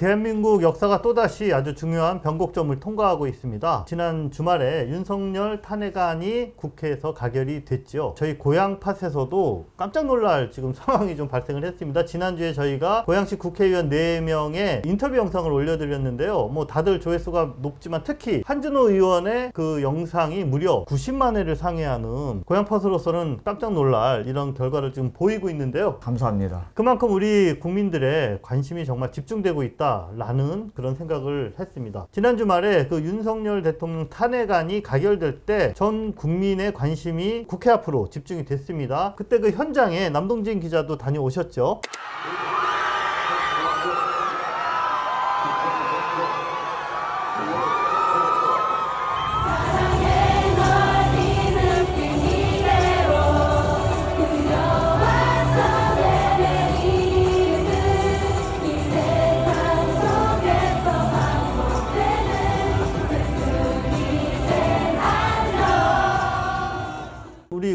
대한민국 역사가 또다시 아주 중요한 변곡점을 통과하고 있습니다. 지난 주말에 윤석열 탄핵안이 국회에서 가결이 됐죠. 저희 고향 팟에서도 깜짝 놀랄 지금 상황이 좀 발생을 했습니다. 지난주에 저희가 고양시 국회의원 4명의 인터뷰 영상을 올려드렸는데요. 뭐 다들 조회수가 높지만 특히 한준호 의원의 그 영상이 무려 90만 회를 상회하는 고향 팟으로서는 깜짝 놀랄 이런 결과를 지금 보이고 있는데요. 감사합니다. 그만큼 우리 국민들의 관심이 정말 집중되고 있다 라는 그런 생각을 했습니다. 지난 주말에 그 윤석열 대통령 탄핵안이 가결될 때 전 국민의 관심이 국회 앞으로 집중이 됐습니다. 그때 그 현장에 남동진 기자도 다녀오셨죠.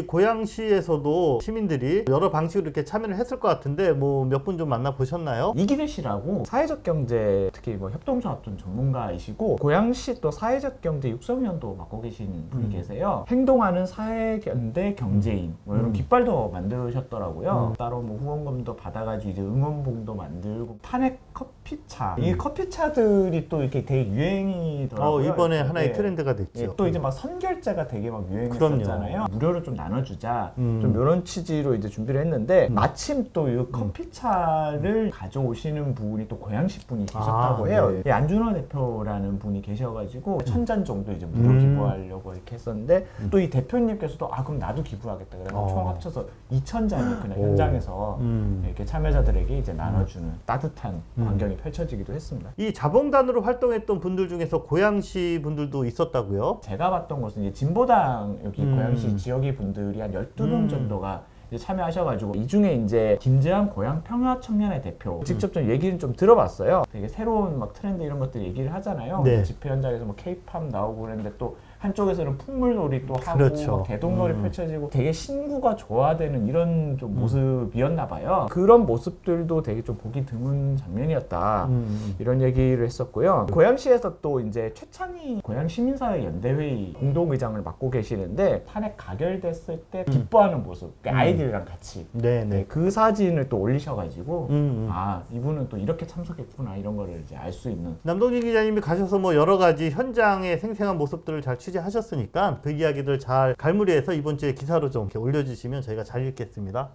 우리 고양시에서도 시민들이 여러 방식으로 이렇게 참여를 했을 것 같은데 뭐 몇 분 좀 만나 보셨나요? 이기대 씨라고 사회적 경제 특히 뭐 협동조합 좀 전문가이시고 고양시 또 사회적 경제 육성위원도 맡고 계신 분이 음. 계세요. 행동하는 사회경제 경제인 뭐 이런 음. 깃발도 만드셨더라고요. 음. 따로 뭐 후원금도 받아가지고 이제 응원봉도 만들고 탄핵 커피차 이 음. 커피차들이 또 이렇게 되게 유행이더라고요. 어, 이번에. 하나의 예. 트렌드가 됐죠. 예, 또 이제 막 선결제가 되게 막 유행했었잖아요. 무료로 좀 나눠주자. 음. 좀 이런 취지로 이제 준비를 했는데 마침 또 이 커피차를 가져오시는 분이 또 고양시 분이 계셨다고 아, 해요. 네. 예, 안준호 대표라는 분이 계셔가지고 천 잔 정도 이제 무료 음. 기부하려고 이렇게 했었는데 또 이 대표님께서도 아 그럼 나도 기부하겠다. 그래서 어. 총 합쳐서 2천 잔을 그냥 오. 현장에서 음. 이렇게 참여자들에게 이제 나눠주는 따뜻한 음. 광경이 펼쳐지기도 했습니다. 이 자봉단으로 활동했던 분들 중에서 고양시 분들도 있었다고요? 제가 봤던 곳은 이제 진보당 여기 음. 고양시 지역의 분들이 한 12분 음. 정도가 이제 참여하셔가지고 이 중에 이제 김재환 고양 평화 청년의 대표 직접 좀 얘기는 좀 들어봤어요. 되게 새로운 막 트렌드 이런 것들 얘기를 하잖아요. 네. 집회 현장에서 뭐 케이팝 나오고 그랬는데 또 한쪽에서는 풍물놀이 또 하고 그렇죠. 막 대동놀이 음. 펼쳐지고 되게 신구가 좋아되는 이런 좀 음. 모습이었나 봐요. 그런 모습들도 되게 좀 보기 드문 장면이었다. 음. 이런 얘기를 했었고요. 고양시에서 또 이제 최창희 고양 시민사회 연대회의 공동의장을 맡고 계시는데 탄핵 가결됐을 때 기뻐하는 모습, 그러니까 음. 아이들이랑 같이 네네. 네, 그 사진을 또 올리셔가지고 음, 음. 아 이분은 또 이렇게 참석했구나 이런 거를 이제 알 수 있는 남동진 기자님이 가셔서 뭐 여러 가지 현장의 생생한 모습들을 잘 취재 하셨으니까 그 이야기들 잘 갈무리해서 이번 주에 기사로 좀 이렇게 올려주시면 저희가 잘 읽겠습니다.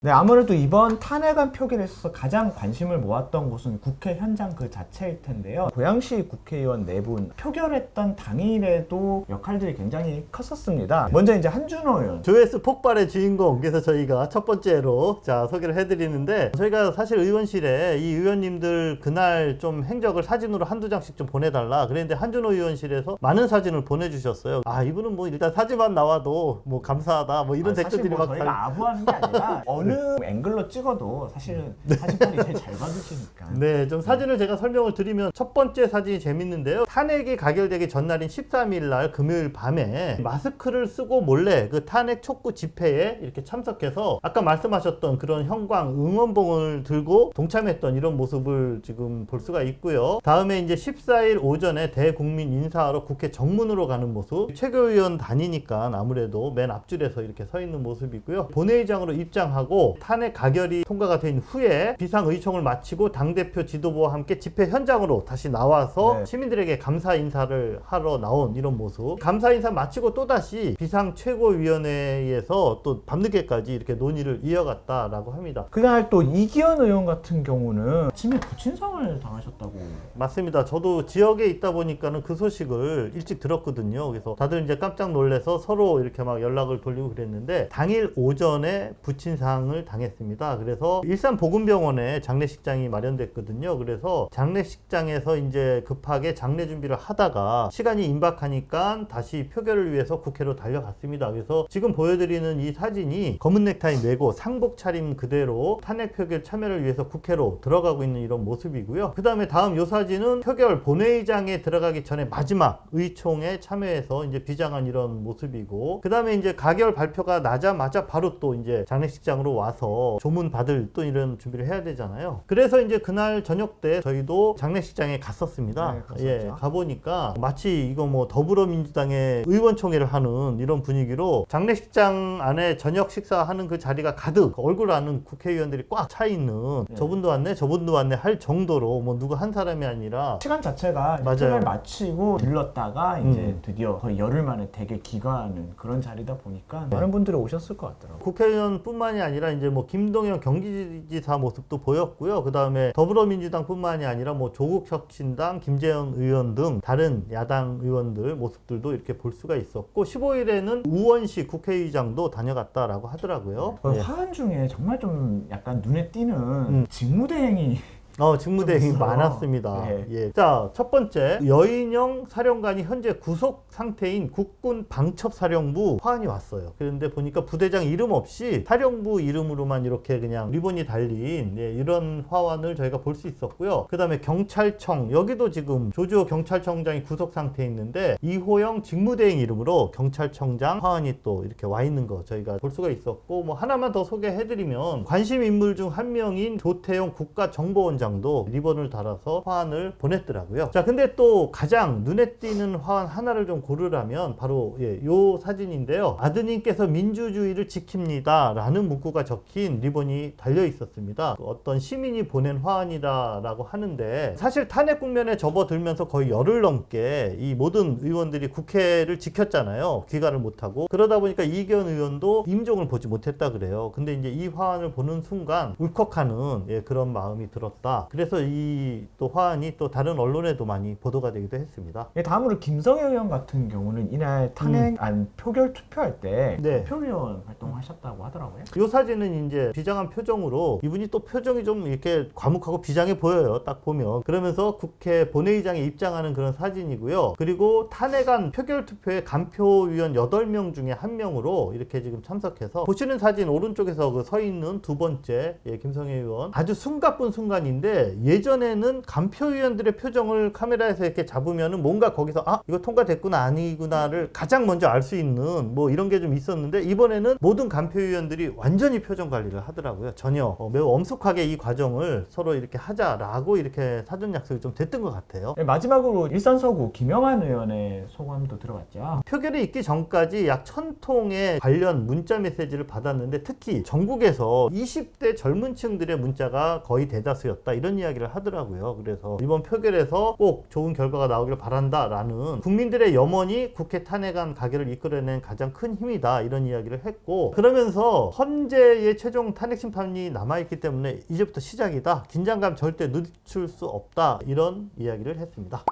네, 아무래도 이번 탄핵안 표결에 있어서 가장 관심을 모았던 곳은 국회 현장 그 자체일 텐데요. 고양시 국회의원 네 분 표결했던 당일에도 역할들이 굉장히 컸었습니다. 먼저 이제 한준호 의원. 조회수 폭발의 주인공 그래서 저희가 첫 번째로 자 소개를 해드리는데 저희가 사실 의원실에 이 의원님들 그날 좀 행적을 사진으로 한두 장씩 좀 보내달라 그랬는데 한준호 의원실에서 많은 사진을 보내주셨어요 아 이분은 뭐 일단 사진만 나와도 뭐 감사하다 뭐 이런 아니, 댓글들이 뭐막 저희가 달... 아부하는 게 아니라 어느 앵글로 찍어도 사실은 사진빨이 제일 잘 받으시니까. 네, 좀 사진을 제가 설명을 드리면 첫 번째 사진이 재밌는데요. 탄핵이 가결되기 전날인 13일 날 금요일 밤에 마스크를 쓰고 몰래 그 탄핵 촉구 집회에 이렇게 참석해서 아까 말씀하셨던 그런 형광 응원봉을 들고 동참했던 이런 모습을 지금 볼 수가 있고요. 다음에 이제 14일 오전에 대국민 인사하러 국회 정문으로 가는 모습. 최고위원 다니니까 아무래도 맨 앞줄에서 이렇게 서 있는 모습이고요. 본회의장으로 입장하고 탄핵 가결이 통과가 된 후에 비상의총을 마치고 당대표 지도부와 함께 집회 현장으로 다시 나와서 네. 시민들에게 감사 인사를 하러 나온 이런 모습. 감사 인사 마치고 또다시 비상 최고위원회에서 또 밤늦게까지 이렇게 논의를 이어갔다라고 합니다. 그날 또 이기현 의원 같은 경우는 아침에 부친상을 당하셨다고. 맞습니다. 저도 지역에 있다 보니까는 그 소식을 일찍 들었거든요. 그래서 다들 이제 깜짝 놀래서 서로 이렇게 막 연락을 돌리고 그랬는데 당일 오전에 부친상 을 당했습니다. 그래서 일산 보건병원에 장례식장이 마련됐거든요. 그래서 장례식장에서 이제 급하게 장례 준비를 하다가 시간이 임박하니까 다시 표결을 위해서 국회로 달려갔습니다. 그래서 지금 보여드리는 이 사진이 검은 넥타이 메고 상복 차림 그대로 탄핵 표결 참여를 위해서 국회로 들어가고 있는 이런 모습이고요. 그 다음에 다음 요 사진은 표결 본회의장에 들어가기 전에 마지막 의총에 참여해서 이제 비장한 이런 모습이고 그 다음에 이제 가결 발표가 나자마자 바로 또 이제 장례식장으로 와서 조문 받을 또 이런 준비를 해야 되잖아요. 그래서 이제 그날 저녁 때 저희도 장례식장에 갔었습니다. 네. 예, 가보니까 마치 이거 뭐 더불어민주당의 의원총회를 하는 이런 분위기로 장례식장 안에 저녁 식사하는 그 자리가 가득 얼굴 아는 국회의원들이 꽉 차 있는 네. 저분도 왔네 저분도 왔네 할 정도로 뭐 누구 한 사람이 아니라 시간 자체가 맞아요. 마치고 들렀다가 이제 음. 드디어 거의 열흘 만에 되게 기거하는 그런 자리다 보니까 많은 분들이 오셨을 것 같더라고요. 국회의원뿐만이 아니라 이제 뭐 김동연 경기지사 모습도 보였고요. 그 다음에 더불어민주당뿐만이 아니라 뭐 조국 혁신당, 김재현 의원 등 다른 야당 의원들 모습들도 이렇게 볼 수가 있었고 15일에는 우원식 국회의장도 다녀갔다라고 하더라고요. 그 예. 화환 중에 정말 좀 약간 눈에 띄는 음. 직무대행이 어, 직무대행이 있어요. 많았습니다. 예. 예. 자, 첫 번째. 여인영 사령관이 현재 구속 상태인 국군 방첩사령부 화환이 왔어요. 그런데 보니까 부대장 이름 없이 사령부 이름으로만 이렇게 그냥 리본이 달린 예, 이런 화환을 저희가 볼 수 있었고요. 그 다음에 경찰청, 여기도 지금 조주호 경찰청장이 구속 상태에 있는데 이호영 직무대행 이름으로 경찰청장 화환이 또 이렇게 와 있는 거 저희가 볼 수가 있었고 뭐 하나만 더 소개해드리면 관심 인물 중 한 명인 조태용 국가정보원장 도 리본을 달아서 화환을 보냈더라고요. 자, 근데 또 가장 눈에 띄는 화환 하나를 좀 고르라면 바로 예, 요 사진인데요. 아드님께서 민주주의를 지킵니다 라는 문구가 적힌 리본이 달려 있었습니다. 그 어떤 시민이 보낸 화환이다라고 하는데 사실 탄핵 국면에 접어들면서 거의 열흘 넘게 이 모든 의원들이 국회를 지켰잖아요. 귀가를 못하고 그러다 보니까 이견 의원도 임종을 보지 못했다 그래요. 근데 이제 이 화환을 보는 순간 울컥하는 예, 그런 마음이 들었다. 그래서 이 또 화환이 또 다른 언론에도 많이 보도가 되기도 했습니다. 예, 다음으로 김성애 의원 같은 경우는 이날 탄핵 안 표결 투표할 때 음. 네. 표의원 활동하셨다고 하더라고요. 이 사진은 이제 비장한 표정으로 이분이 또 표정이 좀 이렇게 과묵하고 비장해 보여요. 딱 보면. 그러면서 국회 본회의장에 입장하는 그런 사진이고요. 그리고 탄핵안 표결 투표에 간표위원 8명 중에 한 명으로 이렇게 지금 참석해서 보시는 사진 오른쪽에서 그 서 있는 두 번째 예, 김성애 의원 아주 숨가쁜 순간인데 예전에는 간표위원들의 표정을 카메라에서 이렇게 잡으면은 뭔가 거기서 아 이거 통과됐구나 아니구나를 가장 먼저 알 수 있는 뭐 이런 게 좀 있었는데 이번에는 모든 간표위원들이 완전히 표정 관리를 하더라고요. 전혀 어, 매우 엄숙하게 이 과정을 서로 이렇게 하자라고 이렇게 사전 약속이 좀 됐던 것 같아요. 예, 마지막으로 일산 서구 김영환 의원의 소감도 들어봤죠. 표결이 있기 전까지 약 천통의 관련 문자 메시지를 받았는데 특히 전국에서 20대 젊은 층들의 문자가 거의 대다수였다 이런 이야기를 하더라고요. 그래서 이번 표결에서 꼭 좋은 결과가 나오길 바란다라는 국민들의 염원이 국회 탄핵안 가결을 이끌어낸 가장 큰 힘이다 이런 이야기를 했고 그러면서 헌재의 최종 탄핵 심판이 남아있기 때문에 이제부터 시작이다 긴장감 절대 늦출 수 없다 이런 이야기를 했습니다.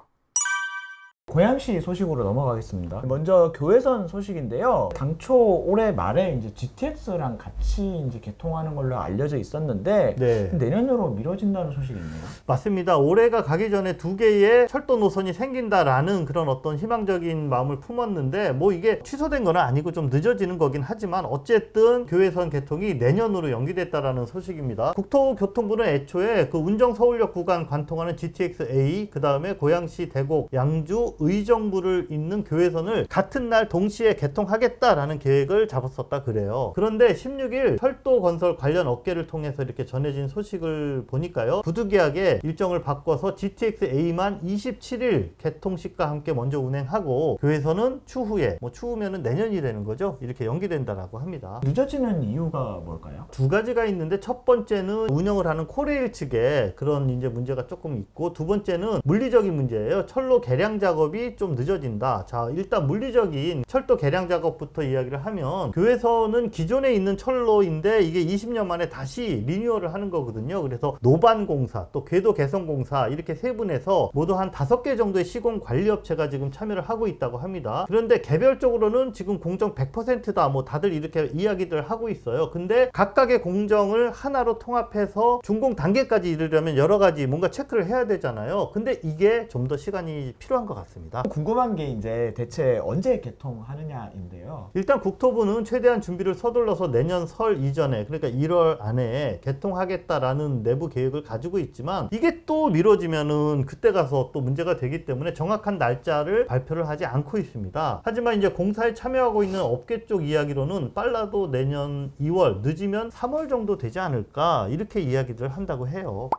고양시 소식으로 넘어가겠습니다. 먼저 교회선 소식인데요. 당초 올해 말에 이제 GTX랑 같이 이제 개통하는 걸로 알려져 있었는데 네. 내년으로 미뤄진다는 소식이 있네요. 맞습니다. 올해가 가기 전에 두 개의 철도 노선이 생긴다라는 그런 어떤 희망적인 마음을 품었는데 뭐 이게 취소된 건 아니고 좀 늦어지는 거긴 하지만 어쨌든 교회선 개통이 내년으로 연기됐다라는 소식입니다. 국토교통부는 애초에 그 운정 서울역 구간 관통하는 GTX-A 그 다음에 고양시 대곡 양주 의정부를 잇는 교회선을 같은 날 동시에 개통하겠다라는 계획을 잡았었다 그래요. 그런데 16일 철도 건설 관련 업계를 통해서 이렇게 전해진 소식을 보니까요. 부득이하게 일정을 바꿔서 GTX-A만 27일 개통식과 함께 먼저 운행하고 교회선은 추후에 뭐 추후면은 내년이 되는 거죠. 이렇게 연기된다라고 합니다. 늦어지는 이유가 뭘까요? 두 가지가 있는데 첫 번째는 운영을 하는 코레일 측에 그런 이제 문제가 조금 있고 두 번째는 물리적인 문제예요. 철로 개량 작업 이 좀 늦어진다. 자, 일단 물리적인 철도 개량 작업부터 이야기를 하면 교회선은 기존에 있는 철로인데 이게 20년 만에 다시 리뉴얼을 하는 거거든요. 그래서 노반 공사, 또 궤도 개선 공사 이렇게 세 분에서 모두 한 다섯 개 정도의 시공 관리 업체가 지금 참여를 하고 있다고 합니다. 그런데 개별적으로는 지금 공정 100%다 뭐 다들 이렇게 이야기들 하고 있어요. 근데 각각의 공정을 하나로 통합해서 준공 단계까지 이르려면 여러 가지 뭔가 체크를 해야 되잖아요. 근데 이게 좀 더 시간이 필요한 것 같습니다. 있습니다. 궁금한 게 이제 대체 언제 개통하느냐인데요. 일단 국토부는 최대한 준비를 서둘러서 내년 설 이전에 그러니까 1월 안에 개통하겠다라는 내부 계획을 가지고 있지만 이게 또 미뤄지면은 그때 가서 또 문제가 되기 때문에 정확한 날짜를 발표를 하지 않고 있습니다. 하지만 이제 공사에 참여하고 있는 업계 쪽 이야기로는 빨라도 내년 2월 늦으면 3월 정도 되지 않을까 이렇게 이야기를 한다고 해요.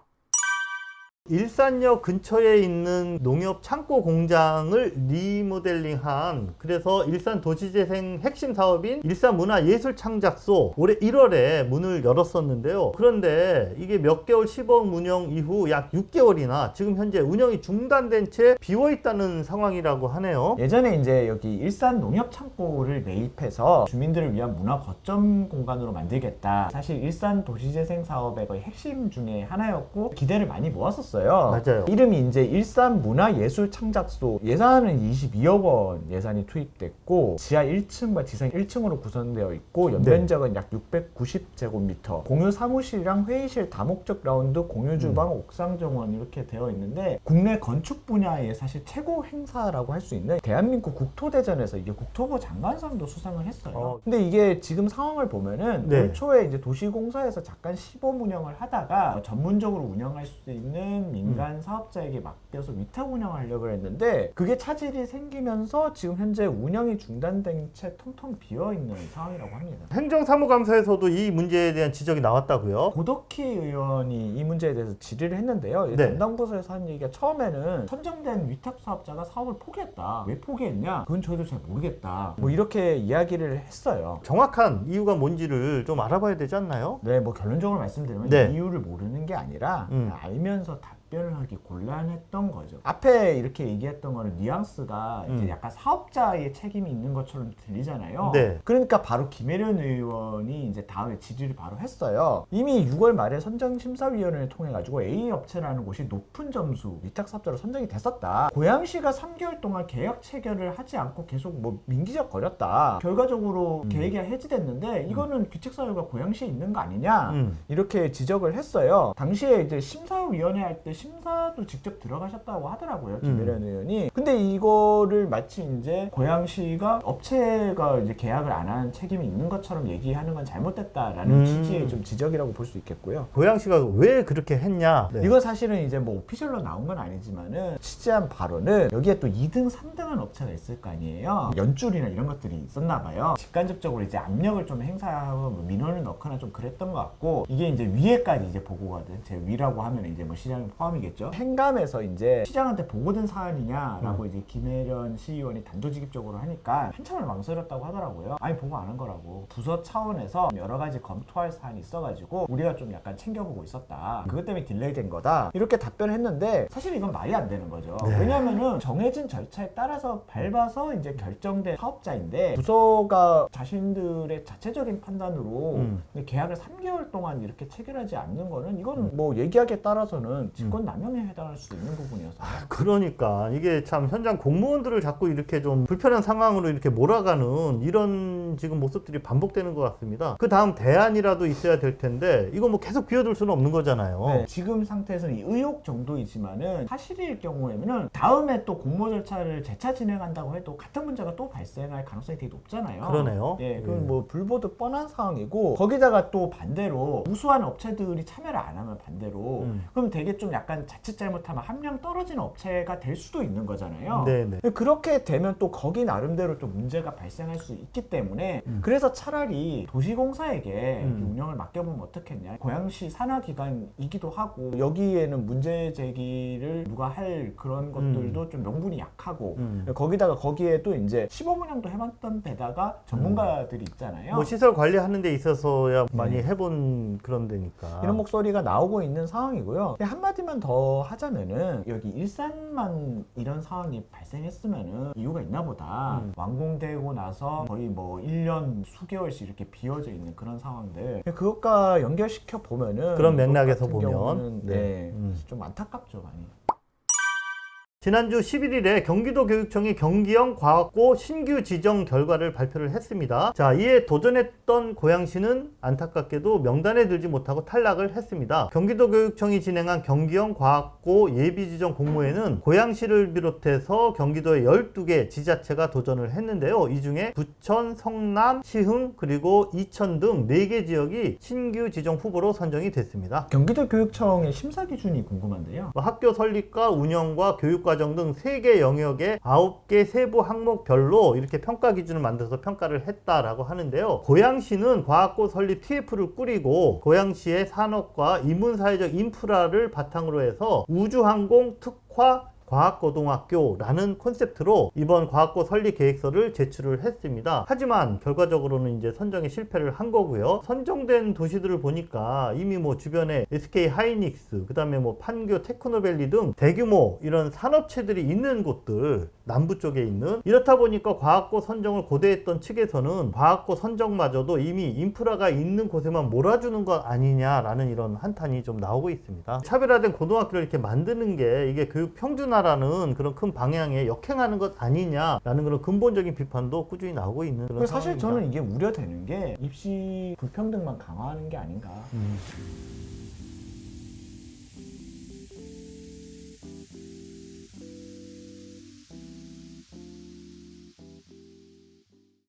일산역 근처에 있는 농협 창고 공장을 리모델링한 그래서 일산 도시재생 핵심 사업인 일산문화예술창작소 올해 1월에 문을 열었었는데요. 그런데 이게 몇 개월 시범 운영 이후 약 6개월이나 지금 현재 운영이 중단된 채 비워 있다는 상황이라고 하네요. 예전에 이제 여기 일산 농협 창고를 매입해서 주민들을 위한 문화 거점 공간으로 만들겠다. 사실 일산 도시재생 사업의 거의 핵심 중에 하나였고 기대를 많이 모았었어요. 맞아요. 이름이 이제 일산 문화예술 창작소 예산은 22억 원 예산이 투입됐고 지하 1층과 지상 1층으로 구성되어 있고 연면적은 약 690제곱미터 공유 사무실이랑 회의실 다목적 라운드 공유 주방 옥상 정원 이렇게 되어 있는데 국내 건축 분야의 사실 최고 행사라고 할 수 있는 대한민국 국토대전에서 이게 국토부 장관상도 수상을 했어요. 어. 근데 이게 지금 상황을 보면은 네. 올 초에 이제 도시공사에서 잠깐 시범 운영을 하다가 전문적으로 운영할 수 있는 민간 사업자에게 맡겨서 위탁 운영을 하려고 했는데 그게 차질이 생기면서 지금 현재 운영이 중단된 채 텅텅 비어 있는 상황이라고 합니다. 행정사무감사에서도 이 문제에 대한 지적이 나왔다고요. 고덕희 의원이 이 문제에 대해서 질의를 했는데요. 이 네. 담당 부서에서 한 얘기가 처음에는 선정된 위탁 사업자가 사업을 포기했다. 왜 포기했냐? 그건 저희도 잘 모르겠다. 뭐 이렇게 이야기를 했어요. 정확한 이유가 뭔지를 좀 알아봐야 되지 않나요? 네, 뭐 결론적으로 말씀드리면 네. 이유를 모르는 게 아니라 음. 알면서 답 변을 하기 곤란했던 거죠. 앞에 이렇게 얘기했던 거는 뉘앙스가 이제 음. 약간 사업자의 책임이 있는 것처럼 들리잖아요. 네. 그러니까 바로 김혜련 의원이 이제 다음에 질의를 바로 했어요. 이미 6월 말에 선정심사위원회를 통해 가지고 A 업체라는 곳이 높은 점수 위탁 사업자로 선정이 됐었다. 고양시가 3개월 동안 계약 체결을 하지 않고 계속 뭐 민기적 거렸다. 결과적으로 음. 계획이 해지됐는데 이거는 규칙 사유가 고양시에 있는 거 아니냐? 음. 이렇게 지적을 했어요. 당시에 이제 심사위원회 할 때 심사도 직접 들어가셨다고 하더라고요. 김혜련 의원이. 근데 이거를 마치 이제 고양시가 업체가 이제 계약을 안 한 책임이 있는 것처럼 얘기하는 건 잘못됐다라는 음. 취지의 좀 지적이라고 볼 수 있겠고요. 고양시가 왜 그렇게 했냐? 네. 이건 사실은 이제 뭐 오피셜로 나온 건 아니지만은 취재한 바로는 여기에 또 2등, 3등한 업체가 있을 거 아니에요. 연줄이나 이런 것들이 있었나 봐요. 직간접적으로 이제 압력을 좀 행사하고 뭐 민원을 넣거나 좀 그랬던 것 같고 이게 이제 위에까지 이제 보고가 돼. 제 위라고 하면 이제 뭐 시장 포함 이겠죠. 행감에서 이제 시장한테 보고된 사안이냐라고 이제 김혜련 시의원이 단도직입적으로 하니까 한참을 망설였다고 하더라고요. 아니 보고 안 한 거라고. 부서 차원에서 여러 가지 검토할 사안이 있어가지고 우리가 좀 약간 챙겨보고 있었다. 그것 때문에 딜레이 된 거다. 이렇게 답변을 했는데 사실 이건 말이 안 되는 거죠. 네. 왜냐면은 정해진 절차에 따라서 밟아서 이제 결정된 사업자인데 부서가 자신들의 자체적인 판단으로 음. 계약을 3개월 동안 이렇게 체결하지 않는 거는 이건 뭐 얘기하기에 따라서는 직권 남용에 해당할 수도 있는 부분이어서 그러니까 이게 참 현장 공무원들을 자꾸 이렇게 좀 불편한 상황으로 이렇게 몰아가는 이런 지금 모습들이 반복되는 것 같습니다. 그 다음 대안이라도 있어야 될 텐데 이거 뭐 계속 비워둘 수는 없는 거잖아요. 네, 지금 상태에서는 이 의혹 정도이지만은 사실일 경우에는 다음에 또 공모 절차를 재차 진행한다고 해도 같은 문제가 또 발생할 가능성이 되게 높잖아요. 그러네요. 예, 예. 그건 뭐 불보듯 뻔한 상황이고 거기다가 또 반대로 우수한 업체들이 참여를 안 하면 반대로 음. 그럼 되게 좀 약간 자칫 잘못하면 함량 떨어진 업체가 될 수도 있는 거잖아요. 네네. 그렇게 되면 또 거기 나름대로 좀 문제가 발생할 수 있기 때문에 그래서 차라리 도시공사에게 음. 이 운영을 맡겨보면 어떻겠냐 고양시 산하기관이기도 하고 여기에는 문제 제기를 누가 할 그런 것들도 좀 명분이 약하고 음. 거기다가 거기에 또 이제 시범 운영도 해봤던 데다가 전문가들이 있잖아요 뭐 시설 관리하는 데 있어서야 많이 네. 해본 그런 데니까. 이런 목소리가 나오고 있는 상황이고요. 한마디만 더 하자면은 여기 일산만 이런 상황이 발생했으면은 이유가 있나 보다. 음. 완공되고 나서 거의 뭐 1년 수개월씩 이렇게 비어져 있는 그런 상황들. 그것과 연결시켜 보면은 그런 맥락에서 보면, 네. 네, 음. 좀 안타깝죠, 많이. 지난주 11일에 경기도 교육청이 경기형 과학고 신규 지정 결과를 발표를 했습니다. 자, 이에 도전했던 고양시는 안타깝게도 명단에 들지 못하고 탈락을 했습니다. 경기도 교육청이 진행한 경기형 과학고 예비 지정 공모에는 고양시를 비롯해서 경기도의 12개 지자체가 도전을 했는데요. 이 중에 부천, 성남, 시흥, 그리고 이천 등 4개 지역이 신규 지정 후보로 선정이 됐습니다. 경기도 교육청의 심사 기준이 궁금한데요. 뭐 학교 설립과 운영과 교육과 정 등 3개 영역의 9개 세부 항목별로 이렇게 평가 기준을 만들어서 평가를 했다라고 하는데요. 고양시는 과학고 설립 TF를 꾸리고 고양시의 산업과 인문사회적 인프라를 바탕으로 해서 우주항공 특화 과학고등학교라는 콘셉트로 이번 과학고 설립 계획서를 제출을 했습니다. 하지만 결과적으로는 이제 선정에 실패를 한 거고요. 선정된 도시들을 보니까 이미 뭐 주변에 SK 하이닉스, 그 다음에 뭐 판교 테크노밸리 등 대규모 이런 산업체들이 있는 곳들, 남부 쪽에 있는 이렇다 보니까 과학고 선정을 고대했던 측에서는 과학고 선정마저도 이미 인프라가 있는 곳에만 몰아주는 것 아니냐라는 이런 한탄이 좀 나오고 있습니다. 차별화된 고등학교를 이렇게 만드는 게 이게 교육 평준화라는 그런 큰 방향에 역행하는 것 아니냐라는 그런 근본적인 비판도 꾸준히 나오고 있는 그런 사실 상황입니다. 저는 이게 우려되는 게 입시 불평등만 강화하는 게 아닌가. 음.